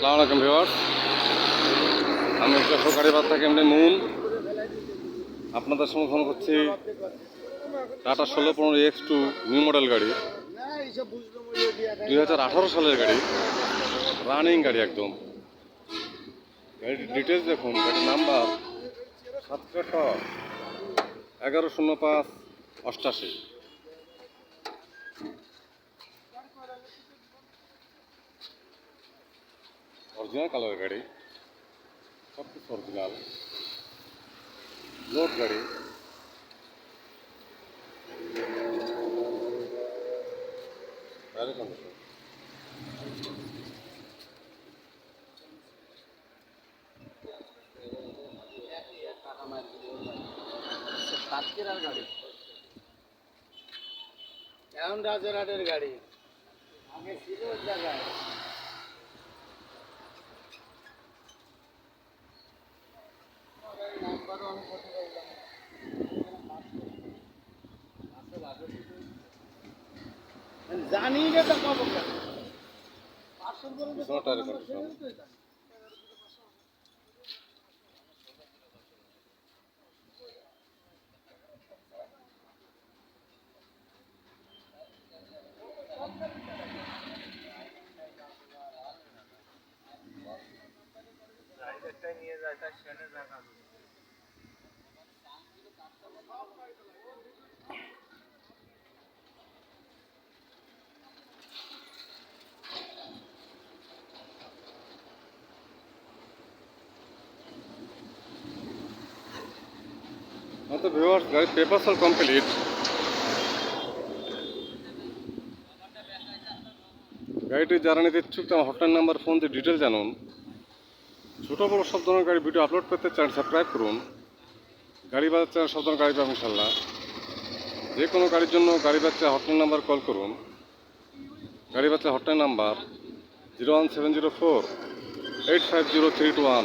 সালাম আলাইকুম ভিওয়ার্স আমি যশোরকারী বাদ থেকে এমনি নুন আপনাদের সঙ্গে ফোন করছি টাটা ষোলো পনেরো এক্স টু নিউ মডেল গাড়ি। দুই হাজার আঠারো সালের গাড়ি। রানিং গাড়ি একদম। গাড়ির ডিটেলস দেখুন। গাড়ির নাম্বার সাতশো এগারো শূন্য পাঁচ, অষ্টাশি। অরিজিনাল কালার গাড়ি। সব কিছু অরিজিনাল লোড গাড়ি। গাড়ি কন্ডিশন গাড়ি এখন রাজারহাটের গাড়ি। আগে ছিল জায়গায় নাম্বারও আমি করতে পারলাম জানি না তো কন্ডিশন নিয়ে যায় তার সেনে দেখা তো ভিউয়ার্স গাড়ির পেপারস অল কমপ্লিট গাড়িটি যারা নিতে ইচ্ছুক তার হটলাইন নাম্বার ফোন দিয়ে ডিটেল জানুন। ছোটো বড়ো সব ধরনের গাড়ি ভিডিও আপলোড করতে চ্যানেল সাবস্ক্রাইব করুন। গাড়ি বাজার চ্যানেল সব ধরনের গাড়ি পাবেন ইনশাল্লাহ যে কোনো গাড়ির জন্য গাড়ি বাচ্চা হটলাইন নাম্বার কল করুন। গাড়ি বাচ্চা hotline number zero one seven zero four eight five zero three two one